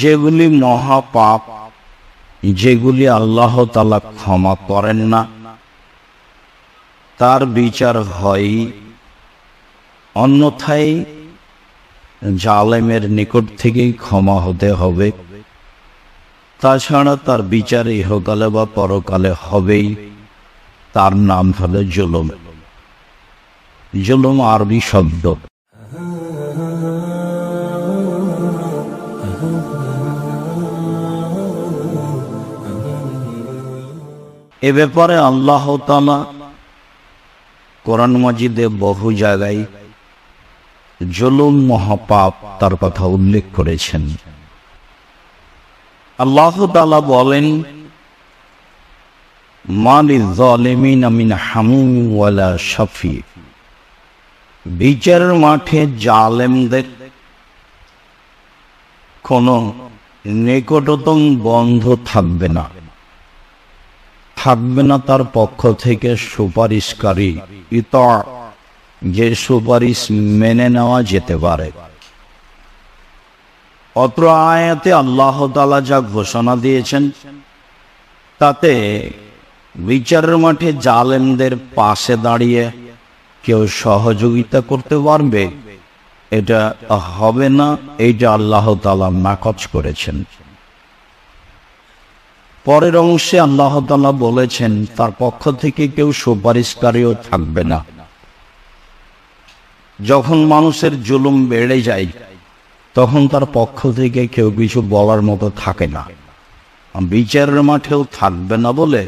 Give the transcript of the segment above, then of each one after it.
যেগুলি মহাপাপ, যেগুলি আল্লাহ তালা ক্ষমা করেন না, তার বিচার হয় অন্যথায় জালেমের নিকট থেকেই ক্ষমা হতে হবে। তাছাড়া তার বিচার ইহকালে বা পরকালে হবেই, তার নাম হলো জুলুম। জুলুম আরবি শব্দ। এ ব্যাপারে আল্লাহ তালা কোরআন মাজিদে বহু জায়গায় জুলুম, মহাপাপ তার কথা উল্লেখ করেছেন। আল্লাহ তালা বলেন শফি বিচারের মাঠে জালেমদের কোনো নিকটতম বন্ধ থাকবে না। থাকবে না তার পক্ষ থেকে সুপারিশকারী। ইত যে সুপারিশ মেনে নেওয়া যেতে পারে। অত্র আয়াতে আল্লাহ তালা যা ঘোষণা দিয়েছেন, তাতে বিচারের মাঠে জালেমদের পাশে দাঁড়িয়ে কেউ সহযোগিতা করতে পারবে, এটা হবে না, এইটা আল্লাহ তালা নাকচ করেছেন। পরের অংশে আল্লাহ তালা বলেছেন, তার পক্ষ থেকে কেউ সুপারিশকারীও থাকবে না। যখন মানুষের জুলুম বেড়ে যায়, তখন তার পক্ষ থেকে কেউ কিছু বলার মতো থাকে না। বিচারের মাঠেও থাকবে না বলে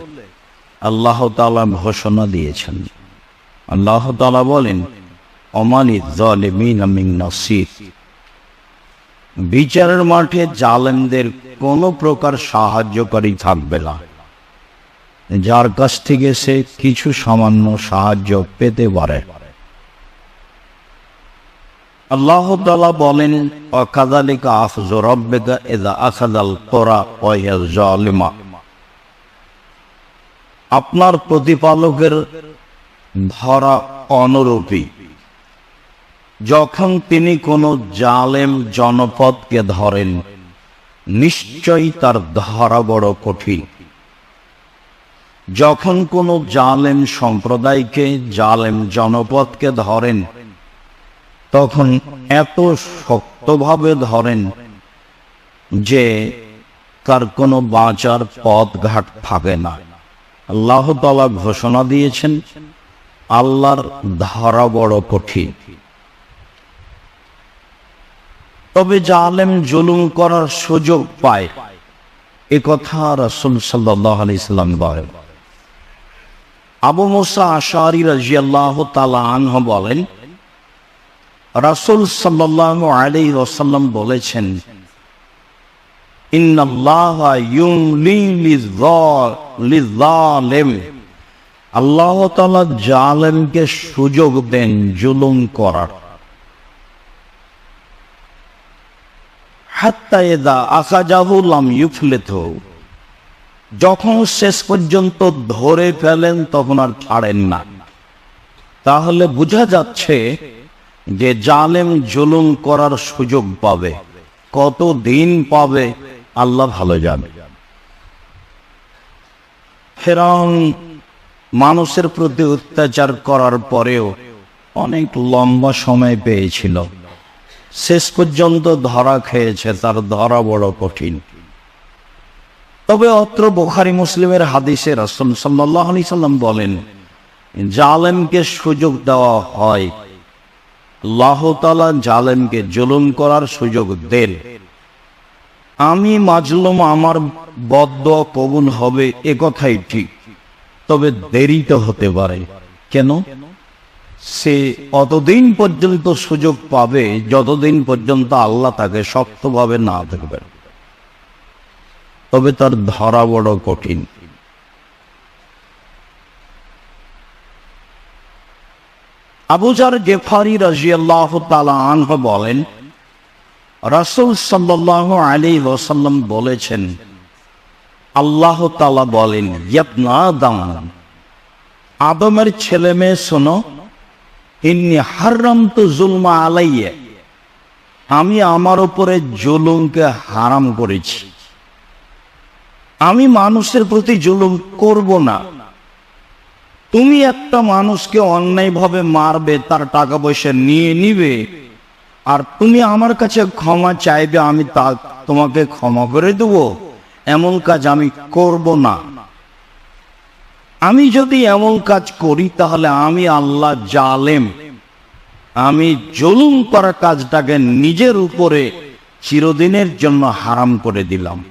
আল্লাহ তালা ঘোষণা দিয়েছেন। আল্লাহ তালা বলেন, অমানিত জালেমিন আমিন নাসির। বিচারের মাঠে জালেমদের কোনো প্রকার সাহায্যকারী থাকবে না। যার কাছ থেকে সে কিছু সামান্য সাহায্য পেতে পারে। আল্লাহ বলেন অকাদালিকা আফজ আপনার প্রতিপালকের ধরা অনুরূপী যখন তিনি কোনো জালেম জনপদকে ধরেন, নিশ্চয়ই তার ধরা বড় কঠিন। যখন কোনো জালেম সম্প্রদায়কে জালেম জনপদকে ধরেন, তখন এত শক্তভাবে ধরেন যে তার কোনো বাঁচার পথ ঘাট থাকে না। আল্লাহ তালা ঘোষণা দিয়েছেন, আল্লাহর ধরা বড় কঠিন। তবে জালেম জুলুম করার সুযোগ পায়। এ কথা রসুল সাল্লাহ আলি বলেন। আবু মুসা আশারি রাজিয়াল্লাহ আনহ বলেন, রাসুল সাল্লাহ আলী বলেছেন আল্লাহ জালেমকে সুযোগ দেন জুলুম করার। যখন শেষ পর্যন্ত ধরে ফেলেন, তখন আর ছাড়েন না। তাহলে বোঝা যাচ্ছে যে জালেম জুলুম করার সুযোগ পাবে কত দিন পাবে, আল্লাহ ভালো জানে। ফেরাউন মানুষের প্রতি অত্যাচার করার পরেও অনেক লম্বা সময় পেয়েছিল। শেষ পর্যন্ত ধরা খেয়েছে, তার ধরা বড় কঠিন। তবে অত্র বোখারি মুসলিমের হাদিসে রসুল সাল্লাহ আলি সাল্লাম বলেন, জালেমকে সুযোগ দেওয়া হয়। আল্লাহতালা জালেমকে জুলুম করার সুযোগ দেন। আমি মাজলুম, আমার বদ্ধ কবুল হবে, এ কথাই ঠিক। তবে দেরিতে হতে পারে। কেন? সে অতদিন পর্যন্ত সুযোগ পাবে, যতদিন পর্যন্ত আল্লাহ তাকে শক্তভাবে না দেখবেন। তবে তার ধরা বড় কঠিন। আবুজার গেফারি রাজিয়াল্লাহ তালা আনহ বলেন, রাসুল সাল্লাহ আলী ওসাল্লাম বলেছেন, আল্লাহ তালা বলেন আদমের ছেলে মেয়ে শোনো ইন্নি হারাম তো জুলমা আলাইয়ে, আমি আমার উপরে জুলুমকে হারাম করেছি। আমি মানুষের প্রতি জুলুম করব না। তুমি একটা মানুষকে অন্যায়ভাবে মারবে, তার টাকা পয়সা নিয়ে নিবে, আর তুমি আমার কাছে ক্ষমা চাইবে, আমি তা তোমাকে ক্ষমা করে দেব। এমন কাজ আমি করব না। আমি যদি এমন কাজ করি, তাহলে আমি আল্লাহ জালেম। আমি জুলুম করা কাজটাকে নিজের উপরে চিরদিনের জন্য হারাম করে দিলাম।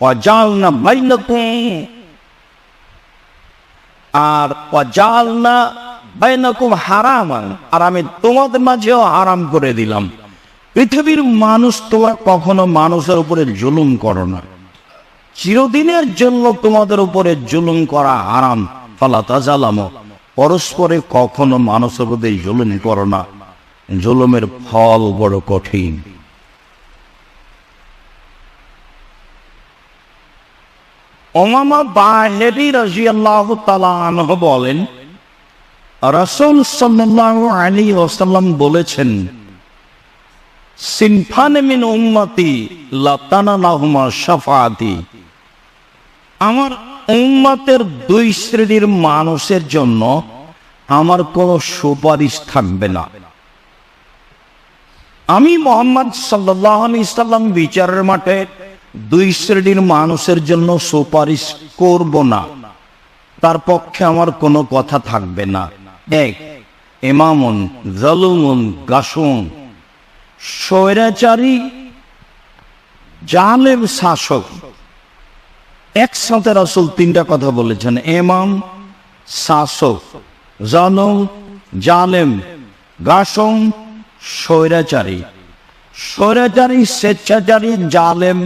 অজালনা বাইনাকুম। আর অজালনা বাইনাকুম হারামান। আর আমি তোমাদের মাঝেও হারাম করে দিলাম। পৃথিবীর মানুষ তোমরা কখনো মানুষের উপরে জুলুম করো না। চিরদিনের জন্য তোমাদের উপরে জুলুম করা হারাম। ফালা তাজালামো, পরস্পরে কখনো মানুষের প্রতি জুলুম করো না। জুলুমের ফল বড় কঠিন। ওমামা বাহেরি তাআলা আনহু বলেন, রাসূল সাল্লাল্লাহু আলাইহি ওয়াসাল্লাম বলেছেন, সিনফান মিন উম্মতি লাতানা লাহুমা শাফাআতি। আমার উম্মতের দুই শ্রেণির মানুষের জন্য আমার কোনো সুপারিশ থাকবে না। আমি মোহাম্মদ সাল্লাহ ইসলাম বিচারের মাঠে দুই শ্রেণির মানুষের জন্য সুপারিশ করব না। তার পক্ষে আমার কোনো কথা থাকবে না। এক এমামুন জলুমুন গাসুন স্বৈরাচারী, জালেম শাসক। একসাথে রাসুল তিনটা কথা বলেছেন। এমাম শাসক জনম জালেম গাসম স্বৈরাচারী। স্বৈরাচারী, স্বেচ্ছাচারী, জালেম,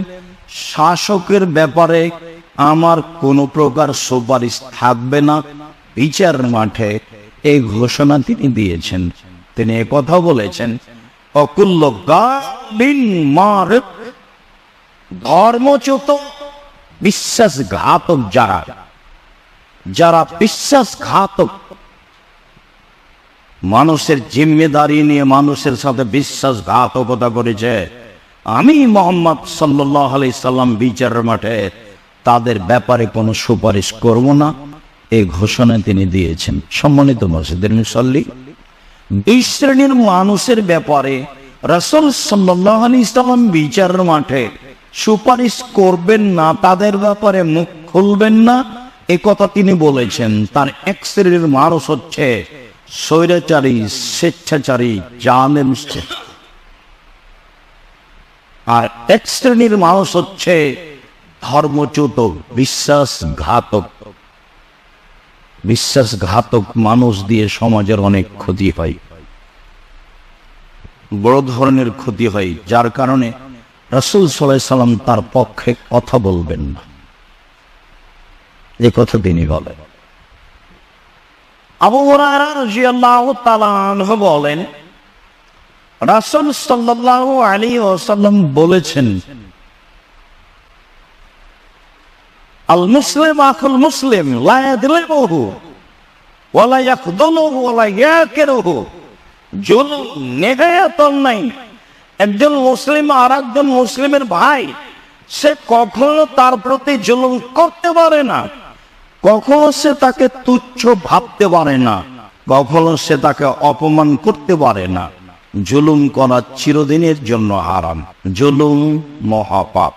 শাসকের ব্যাপারে আমার কোনো প্রকার সুপারিশ থাকবে না। বিচার মাঠে এই ঘোষণা তিনি দিয়েছেন। তিনি কথা বলেছেন, অকুল্ল গালিন মার ধর্মচ্যুত বিশ্বাসঘাতক যারা যারা বিশ্বাসঘাতক, মানুষের জিম্মেদারি নিয়ে মানুষের সাথে বিশ্বাসঘাতকতা করেছে। আমি মোহাম্মদ সাল্লাহ সাল্লাম বিচারের মাঠে তাদের ব্যাপারে কোনো সুপারিশ করব না। এই ঘোষণা তিনি দিয়েছেন। সম্মানিত মসজিদের মুসল্লি দুই শ্রেণির মানুষের ব্যাপারে রসুল সাল্লাহ আলি ইসলাম বিচারের মাঠে সুপারিশ করবেন না, তাদের ব্যাপারে মুখ খুলবেন না। এ কথা তিনি বলেছেন, তার এক শ্রেণির মানুষ হচ্ছে স্বৈরাচারী, স্বেচ্ছাচারী, জালেম আর এক শ্রেণির মানুষ হচ্ছে ধর্মচ্যুত, বিশ্বাসঘাতক। বিশ্বাসঘাতক মানুষ দিয়ে সমাজের অনেক ক্ষতি হয়। বড় ধরনের ক্ষতি হয়, যার কারণে রসুল সাল্লাহ সাল্লাম তার পক্ষে কথা বলবেন না। এ কথা তিনি বলেন। আবু বলেন, রাসূল সাল্লাল্লাহু আলাইহি ওয়াসাল্লাম বলেছেন আল মুসলিম আখুল মুসলিম লা ইয়াদলিমুহু ওয়ালা ইয়াখদুলুহু ওয়ালা ইয়াকিরুহু, জুলুম নেগায়াত নাই। একজন মুসলিম আর একজন মুসলিমের ভাই, সে কখনো তার প্রতি জুলুম করতে পারে না, কখনো সে তাকে তুচ্ছ ভাবতে পারে না, কখনো সে তাকে অপমান করতে পারে না। জুলুম করা চিরদিনের জন্য হারাম। জুলুম মহাপাপ।